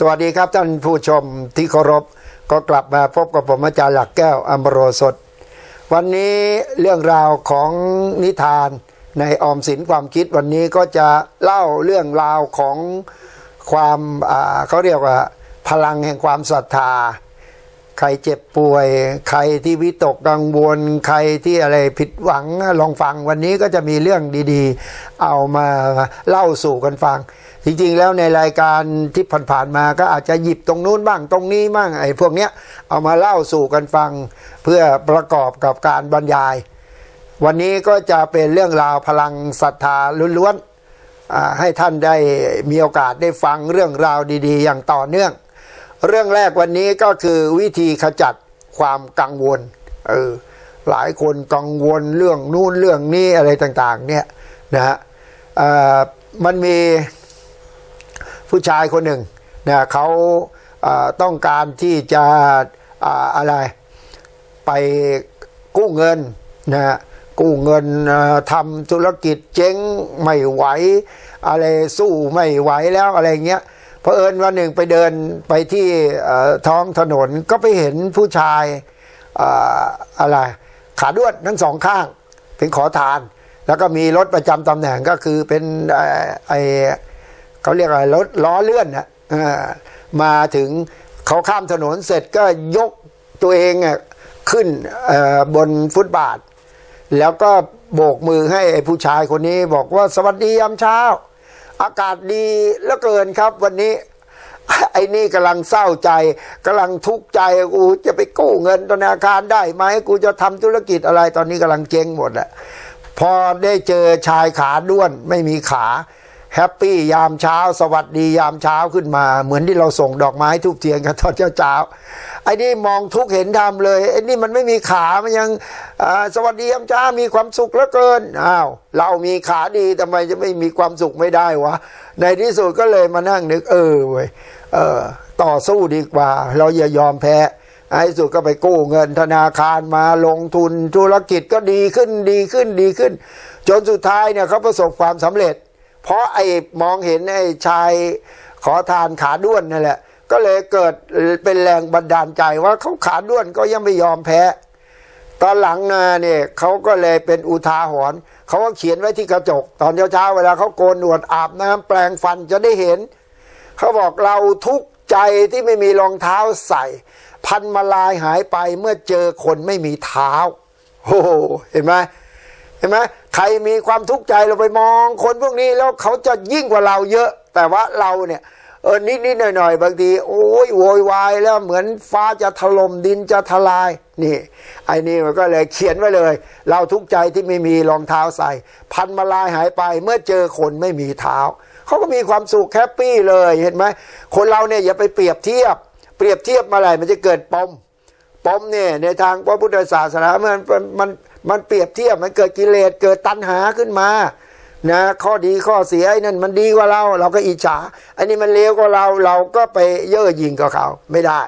สวัสดีครับท่านผู้ชมที่เคารพก็กลับมาพบกับผมอาจารย์หลักแก้วอมโรสด วันนี้เรื่องราวของนิทานในออมสินความคิดวันนี้ก็จะเล่าเรื่องราวของความเขาเรียกว่า พลังแห่งความศรัทธา ใครเจ็บป่วย ใครที่วิตกกังวล ใครที่อะไรผิดหวังลองฟังวันนี้ก็จะมีเรื่องดีๆ เอามาเล่าสู่กันฟัง จริงๆแล้วในรายการที่ผ่านๆมาก็อาจจะหยิบตรงนู้นบ้างตรงนี้บ้างไอ้พวกเนี้ยเอามาเล่าสู่กันฟังเพื่อประกอบกับการบรรยาย วันนี้ก็จะเป็นเรื่องราวพลังศรัทธาล้วนๆให้ท่านได้มีโอกาสได้ฟังเรื่องราวดีๆ อย่างต่อเนื่อง เรื่องแรกวันนี้ก็คือวิธีขจัดความกังวลเออหลายคนกังวลเรื่องนู่นเรื่องนี้อะไรต่างๆเนี่ยนะฮะมันมี ผู้ชายคนหนึ่งเนะเขาต้องการที่จะออะไรไปกู้เงินนะกู้เงินทำธุรกิจเจ๊งไม่ไหว อะไรสู้ไม่ไหวแล้วอะไรเงี้ยเพอเอิญวันหนึ่งไปเดินไปที่ท้องถนนก็ไปเห็นผู้ชายเอ่อะไรขาด้วนทั้งสองข้างเป็นขอทาน แล้วก็มีรถประจำตำแหน่งก็คือเป็นไอ เขาเรียกอะไรรถล้อเลื่อนนะมาถึงเขาข้ามถนนเสร็จก็ยกตัวเองอะขึ้นบนฟุตบาท แล้วก็โบกมือให้ผู้ชายคนนี้บอกว่าสวัสดียามเช้า อากาศดีเหลือเกินครับวันนี้ ไอ้นี่กำลังเศร้าใจกำลังทุกข์ใจกูจะไปกู้เงินธนาคารได้ไหมกูจะทำธุรกิจอะไรตอนนี้กำลังเจ๊งหมดอะพอได้เจอชายขาด้วนไม่มีขา แฮปปี้ยามเช้า สวัสดียามเช้าขึ้นมา เหมือนที่เราส่งดอกไม้ทุกเทียนกันตอนเช้าเช้าๆไอ้นี่มองทุกเห็นธรรมเลยไอ้นี่มันไม่มีขามันยังสวัสดียามเช้ามีความสุขเหลือเกินอ้าวเรามีขาดีทำไมจะไม่มีความสุขไม่ได้วะในที่สุดก็เลยมานั่งนึก เออเว้ยเออ ต่อสู้ดีกว่า เราอย่ายอมแพ้ไอ้สุดก็ไปกู้เงินธนาคารมาลงทุนธุรกิจก็ดีขึ้นดีขึ้นดีขึ้น จนสุดท้ายเนี่ยเขาประสบความสำเร็จ เพราะไอ้มองเห็นไอ้ชายขอทานขาด้วนนั่นแหละ ก็เลยเกิดเป็นแรงบันดาลใจว่าเขาขาด้วนก็ยังไม่ยอมแพ้ ตอนหลังนาเนี่ยเขาก็เลยเป็นอุทาหรณ์เขาก็เขียนไว้ที่กระจก ตอนเช้าๆเวลาเขาโกนหนวดอาบน้ำแปลงฟันจะได้เห็น เขาบอกเราทุกข์ใจที่ไม่มีรองเท้าใส่ พันมาลายหายไปเมื่อเจอคนไม่มีเท้าโอ้โหเห็นไหมเห็นไหม ใครมีความทุกข์ใจเราไปมอง คนพวกนี้แล้วเขาจะยิ่งกว่าเราเยอะ แต่ว่าเราเนี่ยเออนิดนิดหน่อยหน่อยๆบางทีโอ้ยโวยวายแล้วเหมือนฟ้าจะถล่มดินจะทลายนี่ไอ้นี่มันก็เลยเขียนไว้เลย เราทุกข์ใจที่ไม่มีรองเท้าใส่ พันมาลายหายไปเมื่อเจอคนไม่มีเท้าเขาก็มีความสุขแฮปปี้เลยเห็นไหมคนเราเนี่ยอย่าไปเปรียบเทียบ เปรียบเทียบมาอะไรมันจะเกิดปมปมเนี่ยในทางพระพุทธศาสนามันมัน มันเปรียบเทียบมันเกิดกิเลสเกิดตัณหาขึ้นมานะข้อดีข้อเสียไอ้นั่นมันดีกว่าเราเราก็อิจฉาอันนี้มันเลวกว่าเราเราก็ไปเย่อหยิ่งกับเขาไม่ได้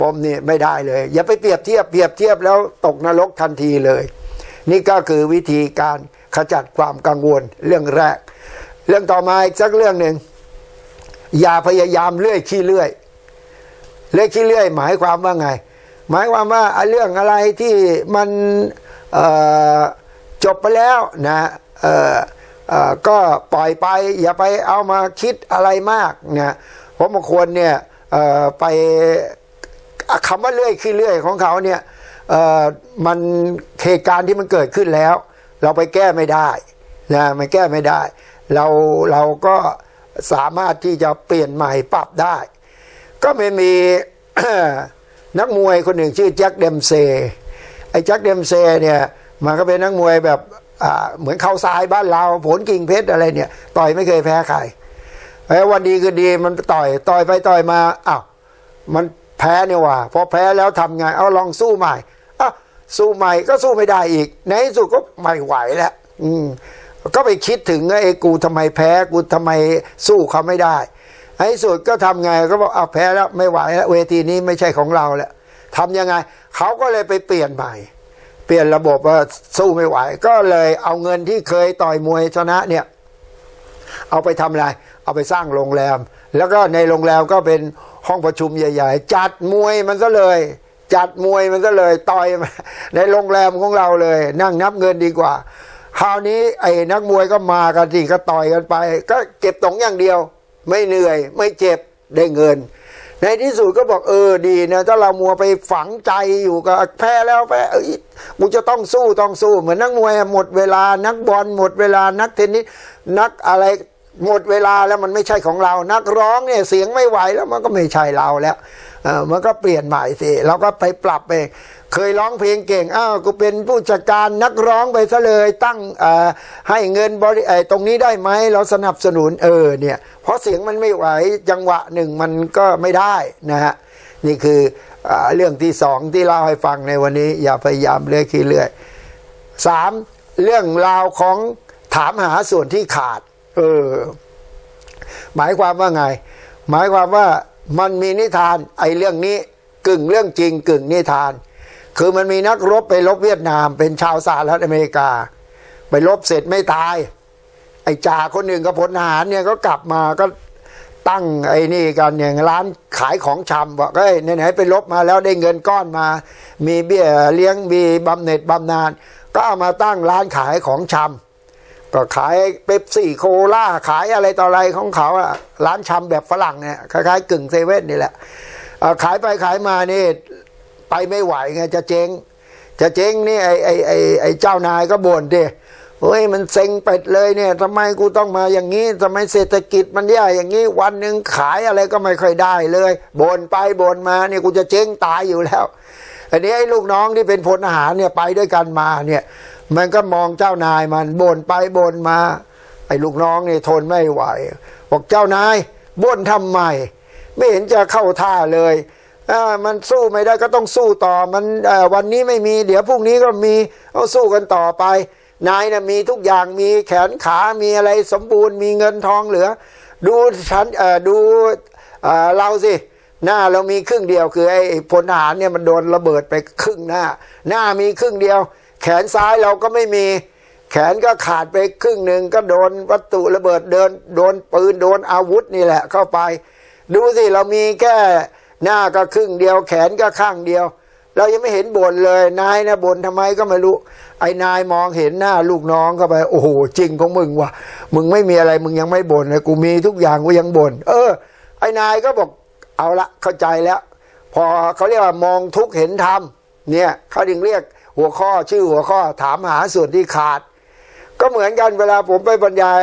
ปมนี่ไม่ได้เลย อย่าไปเปรียบเทียบเปรียบเทียบแล้วตกนรกทันทีเลย นี่ก็คือวิธีการขจัดความกังวลเรื่องแรก เรื่องต่อมาอีกสักเรื่องหนึ่งอย่าพยายามเลื่อยขี้เลื่อยเลื่อยขี้เลื่อย หมายความว่าไง หมายความว่าเรื่องอะไรที่มัน จบไปแล้วนะก็ปล่อยไปอย่าไปเอามาคิดอะไรมากนะเพราะบางคนเนี่ยไปคำว่าเลื่อยขี้นเลื่อยของเขาเนี่ยมันเหตุการณ์ที่มันเกิดขึ้นแล้ว เราไปแก้ไม่ได้นะมันแก้ไม่ได้ เราเราก็สามารถที่จะเปลี่ยนใหม่ปรับได้ ก็ไม่มีนักมวยคนหนึ่งชื่อแจ็คเดมเซ ไอ้แจ็คเดมเซเนี่ยมันก็เป็นนักมวยแบบอ่าเหมือนเข้าทรายบ้านเราผลกิ่งเพชรอะไรเนี่ย ต่อยไม่เคยแพ้ใครแล้วันดีคือดีมันต่อยต่อยไปต่อยมาอ้าวมันแพ้เนี่ยว่ะพอแพ้แล้วทำไงเอาลองสู้ใหม่อ้าวสู้ใหม่ก็สู้ไม่ได้อีก ในที่สุดก็ไม่ไหวแล้วอืมก็ไปคิดถึงไอ้กูทำไมแพ้กูทำไมสู้เขาไม่ได้ในที่สุดก็ทำไงก็บอกเอาแพ้แล้วไม่ไหวแล้วเวทีนี้ไม่ใช่ของเราแล้ว ทำยังไง เขาก็เลยไปเปลี่ยนใหม่ เปลี่ยนระบบว่าสู้ไม่ไหว ก็เลยเอาเงินที่เคยต่อยมวยชนะเนี่ย เอาไปทำอะไร เอาไปสร้างโรงแรม แล้วก็ในโรงแรมก็เป็นห้องประชุมใหญ่ ๆ จัดมวยมันซะเลยจัดมวยมันซะเลยต่อยในโรงแรมของเราเลย นั่งนับเงินดีกว่า คราวนี้ไอ้นักมวยก็มากันสิก็ต่อยกันไป ก็เก็บตรงอย่างเดียว ไม่เหนื่อย ไม่เจ็บได้เงิน ในที่สุดก็บอกเออดีนะถ้าเรามัวไปฝังใจอยู่กับแพ้แล้วแพ้เอ้ยกูจะต้องสู้ต้องสู้ เหมือนนักมวยหมดเวลานักบอลหมดเวลานักเทนนิสนักอะไร หมดเวลาแล้วมันไม่ใช่ของเรา นักร้องเนี่ยเสียงไม่ไหวแล้วมันก็ไม่ใช่เราแล้วมันก็เปลี่ยนใหม่สิเราก็ไปปรับไปเคยร้องเพลงเก่ง อ้าว กูเป็นผู้จัดการนักร้องไปซะเลย ตั้งให้เงินบริตรงนี้ได้ไหม เราสนับสนุน เออ เนี่ย เพราะเสียงมันไม่ไหว จังหวะหนึ่งมันก็ไม่ได้นะฮะ นี่คืออเรื่องที่สองที่เล่าให้ฟังในวันนี้ อย่าพยายามเลื่อยขี้เลื่อยสามเรื่องราวของถามหาส่วนที่ขาด เออ หมายความว่าไง หมายความว่ามันมีนิทาน ไอ้เรื่องนี้กึ่งเรื่องจริง กึ่งนิทาน คือมันมีนักรบไปรบเวียดนาม เป็นชาวสหรัฐอเมริกา ไปรบเสร็จไม่ตาย ไอ้จ่าคนหนึ่งกับพลทหารเนี่ยก็กลับมาก็ตั้งไอ้นี่กันอย่างร้านขายของชำบอกเอ้ยไหนๆไปลบมาแล้วได้เงินก้อนมา มีเบี้ยเลี้ยงมีบำเหน็จบำนาญก็เอามาตั้งร้านขายของชำ ก็ขายเป๊ปซี่โคลาขายอะไรต่ออะไรของเขาอะร้านชำแบบฝรั่งเนี่ยคล้ายๆกึ่งเซเว่นนี่แหละขายไปขายมานี่ไปไม่ไหวไงจะเจ๊ง จะเจ๊งนี่ไอ้ไอ้ไอ้ไอเจ้านายก็บ่นดิเฮ้ยมันเซ็งเป็ดเลยเนี่ยทำไมกูต้องมาอย่างนี้ทำไมเศรษฐกิจมันแย่อย่างนี้วันหนึ่งขายอะไรก็ไม่ค่อยได้เลยบ่นไปบ่นมาเนี่ยกูจะเจ๊งตายอยู่แล้วอันนี้ไอ้ลูกน้องที่เป็นพลทหารเนี่ยไปด้วยกันมาเนี่ย มันก็มองเจ้านายมันบ่นไปบ่นมา ไอ้ลูกน้องเนี่ยทนไม่ไหว บอกเจ้านายบ่นทำไมไม่เห็นจะเข้าท่าเลยมันสู้ไม่ได้ก็ต้องสู้ต่อมันวันนี้ไม่มี เดี๋ยวพรุ่งนี้ก็มีเอาสู้กันต่อไป นายนะมีทุกอย่างมีแขนขามีอะไรสมบูรณ์มีเงินทองเหลือ ดูฉันดูเอ่อเราสิ หน้าเรามีครึ่งเดียวคือไอ้พลทหารเนี่ยมันโดนระเบิดไปครึ่งหน้า หน้ามีครึ่งเดียว แขนซ้ายเราก็ไม่มี แขนก็ขาดไปครึ่งหนึ่งก็โดนวัตถุระเบิดเดิน โดนปืนโดนอาวุธนี่แหละเข้าไป ดูสิเรามีแค่หน้าก็ครึ่งเดียว แขนก็ข้างเดียว เรายังไม่เห็นบ่นเลยนายนะบ่นทำไมก็ไม่รู้ ไอ้นายมองเห็นหน้าลูกน้องเข้าไป โอ้โหจริงของมึงว่ะมึงไม่มีอะไรมึงยังไม่บ่นเลยกูมีทุกอย่างกูยังบ่นเออ ไอ้นายก็บอกเอาละเข้าใจแล้ว พอเขาเรียกว่ามองทุกเห็นธรรมเนี่ยเขาจึงเรียก หัวข้อชื่อหัวข้อถามหาส่วนที่ขาด ก็เหมือนกันเวลาผมไปบรรยาย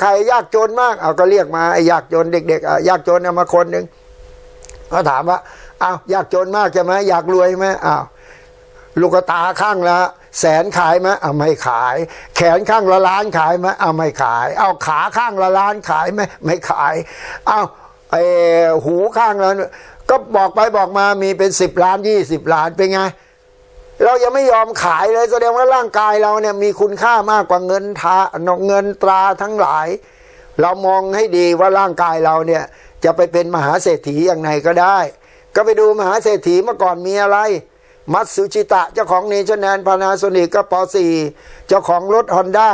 ใครยากจนมากเอาก็เรียกมาไอ้ยากจนเด็กๆอยากจนเอามาคนหนึ่งก็ถามว่าอ้าวยากจนมากใช่ไหมอยากรวยไหมอ้าวลูกตาข้างละแสนขายไหมเอาไม่ขาย แขนข้างละล้านขายไหมเอาไม่ขาย เอาขาข้างละล้านขายไหมไม่ขาย เอาไอหูข้างละก็บอกไปบอกมามีเป็นสิบล้านยี่สิบล้านเป็นไง เรายังไม่ยอมขายเลยแสดงว่าร่างกายเราเนี่ยมีคุณค่ามากกว่าเงินทาเงินตราทั้งหลาย เรามองให้ดีว่าร่างกายเราเนี่ยจะไปเป็นมหาเศรษฐีอย่างไรก็ได้ ก็ไปดูมหาเศรษฐีเมื่อก่อนมีอะไร มัตสุชิตะเจ้าของเนเชแนนพานาโซนิกก็ปสี่เจ้าของรถฮอนด้า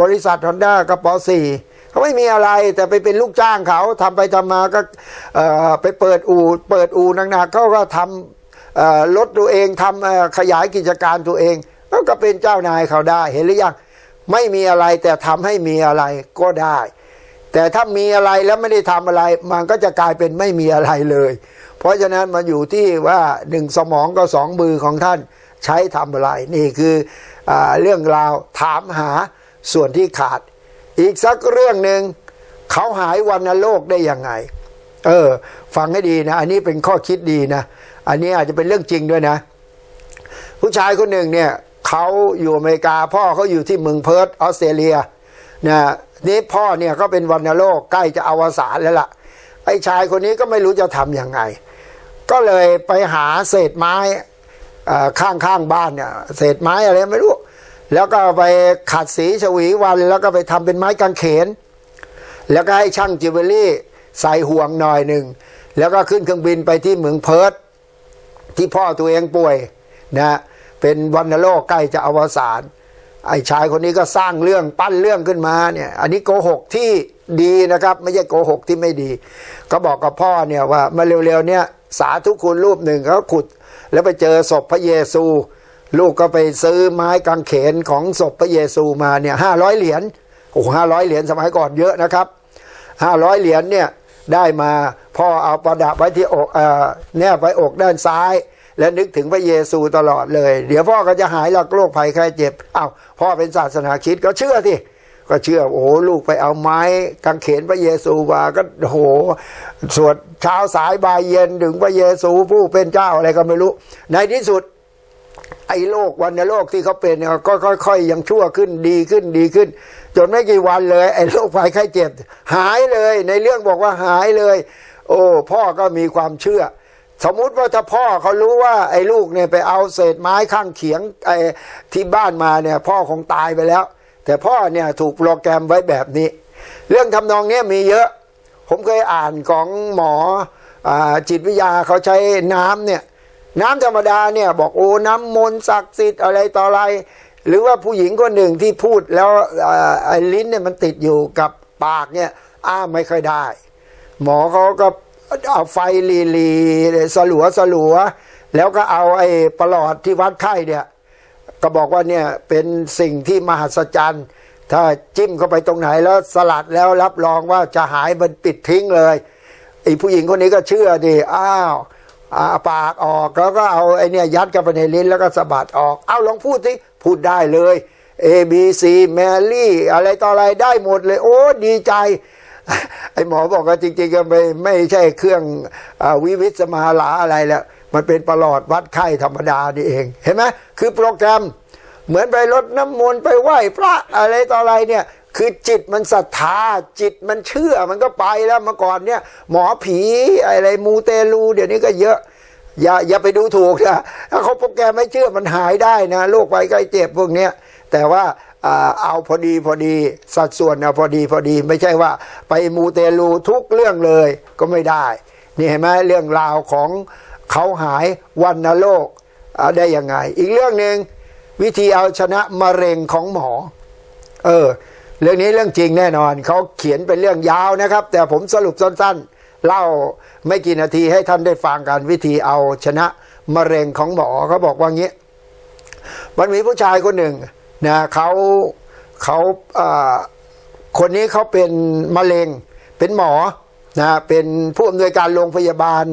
บริษัทฮอนด้าก็ปสี่เขาไม่มีอะไรแต่ไปเป็นลูกจ้างเขาทำไปทำมาก็ไปเปิดอู่เปิดอู่หนักๆเขาก็ทำเอ่อ ลดตัวเองทำขยายกิจการตัวเองก็เป็นเจ้านายเขาได้เห็นหรือยังไม่มีอะไรแต่ทำให้มีอะไรก็ได้ แต่ถ้ามีอะไรแล้วไม่ได้ทำอะไร มันก็จะกลายเป็นไม่มีอะไรเลย เพราะฉะนั้นมันอยู่ที่ว่าหนึ่งสมองก็สองมือของท่านใช้ทำอะไร นี่คืออเรื่องราวถามหาส่วนที่ขาด อีกสักเรื่องหนึ่งเขาหายวันโลกได้ยังไง เออ ฟังให้ดีนะ อันนี้เป็นข้อคิดดีนะ อันนี้อาจจะเป็นเรื่องจริงด้วยนะ ผู้ชายคนหนึ่งเนี่ยเขาอยู่อเมริกาพ่อเขาอยู่ที่เมืองเพิร์ธออสเตรเลียนะนี่พ่อเนี่ยก็เป็นวันโลกใกล้จะอวสานแล้วล่ะไอ้ชายคนนี้ก็ไม่รู้จะทำยังไง ก็เลยไปหาเศษไม้ข้างข้างบ้านเนี่ยเศษไม้อะไรไม่รู้ แล้วก็ไปขัดสีฉวีวัน แล้วก็ไปทำเป็นไม้กางเขน แล้วก็ให้ช่างจิวเวลรี่ใส่ห่วงหน่อยหนึ่ง แล้วก็ขึ้นเครื่องบินไปที่เมืองเพิร์ธ ที่พ่อตัวเองป่วยนะเป็นวันโรคใกล้จะอวสานไอ้ชายคนนี้ก็สร้างเรื่องปั้นเรื่องขึ้นมาเนี่ยอันนี้โกหกที่ดีนะครับ ไม่ใช่โกหกที่ไม่ดี ก็บอกกับพ่อเนี่ยว่ามาเร็วๆเนี่ยสาธุคุณรูปหนึ่งเขาขุด แล้วไปเจอศพพระเยซู ลูกก็ไปซื้อไม้กางเขนของศพพระเยซูมาเนี่ยห้าร้อยเหรียญโอ้ห้าร้อยเหรียญสมัยก่อนเยอะนะครับห้าร้อยเหรียญเนี่ยได้มา พ่อเอาประดับไว้ที่อกเอ่อเนี่ยไว้อกด้านซ้าย และนึกถึงพระเยซูตลอดเลย เดี๋ยวพ่อก็จะหายหลักโรคภัยไข้เจ็บเอ้าพ่อเป็นศาสนาคิดก็เชื่อที่ก็เชื่อโอ้โหลูกไปเอาไม้กางเขนพระเยซูมาก็โหสวดเช้าสายบ่ายเย็นถึงพระเยซูผู้เป็นเจ้าอะไรก็ไม่รู้ ในที่สุด ไอ้โรควันโรคที่เขาเป็นเนี่ยก็ค่อยๆยังชั่วขึ้นดีขึ้นดีขึ้น จนไม่กี่วันเลย ไอ้โรคภัยไข้เจ็บ หายเลยในเรื่องบอกว่าหายเลย โอ้พ่อก็มีความเชื่อ สมมุติว่าถ้าพ่อเขารู้ว่า ไอ้ลูกเนี่ยไปเอาเศษไม้ข้างเขียงไอ้ที่บ้านมาเนี่ย พ่อคงตายไปแล้ว แต่พ่อเนี่ยถูกโปรแกรมไว้แบบนี้ เรื่องทำนองเนี้ยมีเยอะ ผมเคยอ่านของหมออจิตวิทยาเขาใช้น้ำเนี่ยน้ำธรรมดาเนี่ยบอกโอ้น้ำมนต์ศักดิ์สิทธิ์อะไรต่ออะไร หรือว่าผู้หญิงคนหนึ่งที่พูดแล้วไอ้ลิ้นเนี่ยมันติดอยู่กับปากเนี่ยอ้าไม่ค่อยได้ หมอเขาก็เอาไฟลีลีสลัวสลัว แล้วก็เอาไอ้ประหลอดที่วัดไข้เนี่ย ก็บอกว่าเนี่ยเป็นสิ่งที่มหัศจรรย์ ถ้าจิ้มเข้าไปตรงไหนแล้วสลัดแล้วรับรองว่าจะหายมันปิดทิ้งเลยไอ้ผู้หญิงคนนี้ก็เชื่อดิอ้าวอาปากออกแล้วก็เอาไอ้เนี่ยยัดเข้าไปในลิ้นแล้วก็สะบัดออก เอาลองพูดสิพูดได้เลย A B C แมรี่อะไรต่ออะไรได้หมดเลย โอ้ดีใจ ไอ้หมอบอกว่าจริงๆก็ไม่ไม่ใช่เครื่องอวิวิสมาลาอะไรแล้ว มันเป็นประหลอดวัดไข้ธรรมดานี่เอง เห็นไหมคือโปรแกรมเหมือนไปรดน้ำมนต์ไปไหว้พระอะไรต่ออะไรเนี่ยคือจิตมันศรัทธาจิตมันเชื่อมันก็ไปแล้วเมื่อก่อนเนี่ย หมอผีอะไรมูเตลูเดี๋ยวนี้ก็เยอะ อย่าอย่าไปดูถูกนะถ้าเขาโปรแกรมไม่เชื่อมันหายได้นะโรคไปใกล้เจ็บพวกเนี้ยแต่ว่า เอาพอดีพอดีสัดส่วนเอาพอดีพอดี ไม่ใช่ว่าไปมูเตลูทุกเรื่องเลยก็ไม่ได้ นี่เห็นไหมเรื่องราวของเขาหายวันนโรคอ่าได้ยังไง อีกเรื่องหนึ่งวิธีเอาชนะมะเร็งของหมอ เออ เรื่องนี้เรื่องจริงแน่นอนเขาเขียนเป็นเรื่องยาวนะครับ แต่ผมสรุปสั้นๆเล่าไม่กี่นาทีให้ท่านได้ฟังกันวิธีเอาชนะมะเร็งของหมอเขาบอกว่างี้ มันมีผู้ชายคนหนึ่ง นะเขาเขาคนนี้เขาเป็นมะเร็งเป็นหมอนะเป็นผู้อำนวยการโรงพยาบาล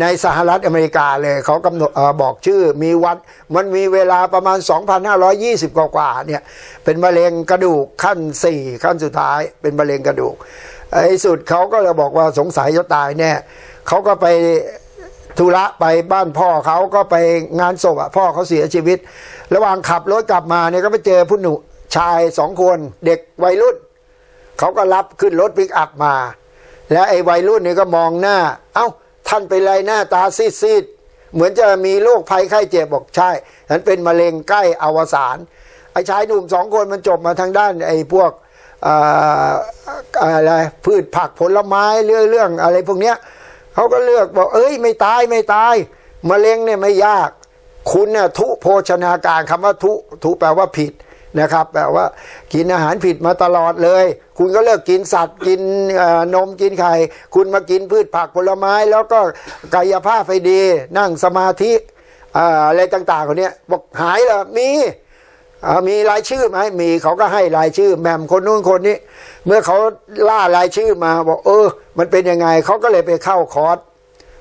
ในสหรัฐอเมริกาเลยเขากำหนดบอกชื่อมีวันมันมีเวลาประมาณ 2,520 กว่ากว่าเนี่ยเป็นมะเร็งกระดูกขั้น 4 ขั้นสุดท้ายเป็นมะเร็งกระดูกไอ้สุดเขาก็เลยบอกว่าสงสัยจะตายแน่เขาก็ไป ธุระไปบ้านพ่อเขาก็ไปงานศพอะพ่อเขาเสียชีวิต ระหว่างขับรถกลับมาเนี่ยก็ไปเจอผู้หนุ่มชายสองคนเด็กวัยรุ่นเขาก็รับขึ้นรถปิกอัพมา แล้วไอ้วัยรุ่นนี่ก็มองหน้า เอ้าท่านเป็นไรหน้าตาซีดๆเหมือนจะมีโรคภัยไข้เจ็บบอกใช่ฉันเป็นมะเร็งใกล้อวสานไอ้ชายหนุ่มสองคนมันจบมาทางด้านไอ้พวกออะไรพืชผักผลไม้เรื่องเรื่องอะไรพวกเนี้ย เขาก็เลือกบอก เอ้ย ไม่ตายไม่ตายมะเร็งเนี่ยไม่ยาก คุณเนี่ยทุโภชนาการคำว่าทุทุแปลว่าผิดนะครับแปลว่ากินอาหารผิดมาตลอดเลย คุณก็เลิกกินสัตว์กินนมกินไข่ คุณมากินพืชผักผลไม้ แล้วก็กายภาพไปดี นั่งสมาธิอะไรต่างๆคนเนี้ยบอกหายเหรอมี มีรายชื่อไหมมีเขาก็ให้รายชื่อแหม่มคนนู้นคนนี้ เมื่อเขาล่ารายชื่อมาบอกเออ มันเป็นยังไงเขาก็เลยไปเข้าคอร์ส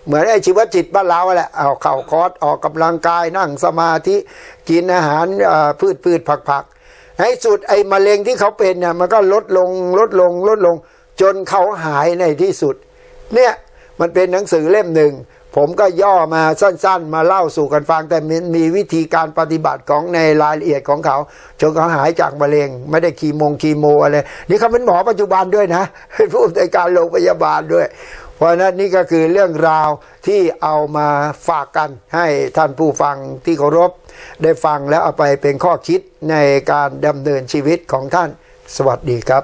เหมือนไอ้ชีวจิตบ้านเราแหละเอาเข้าคอร์สออกกำลังกายนั่งสมาธิกินอาหารพืชพืชผักผักในสุดไอ้มะเร็งที่เขาเป็นเนี่ยมันก็ลดลงลดลงลดลง จนเขาหายในที่สุด เนี่ยมันเป็นหนังสือเล่มหนึ่ง ผมก็ย่อมาสั้น ๆ มาเล่าสู่กันฟัง แต่มันมีวิธีการปฏิบัติของในรายละเอียดของเขาจนเขาหายจากมะเร็ง ไม่ได้คีโมงคีโมอะไรนี่เขาเป็นหมอปัจจุบันด้วยนะผู้อำนวยการโรงพยาบาลด้วย เพราะฉะนั้นนี่ก็คือเรื่องราวที่เอามาฝากกันให้ท่านผู้ฟังที่เคารพ ได้ฟังแล้วเอาไปเป็นข้อคิดในการดำเนินชีวิตของท่านสวัสดีครับ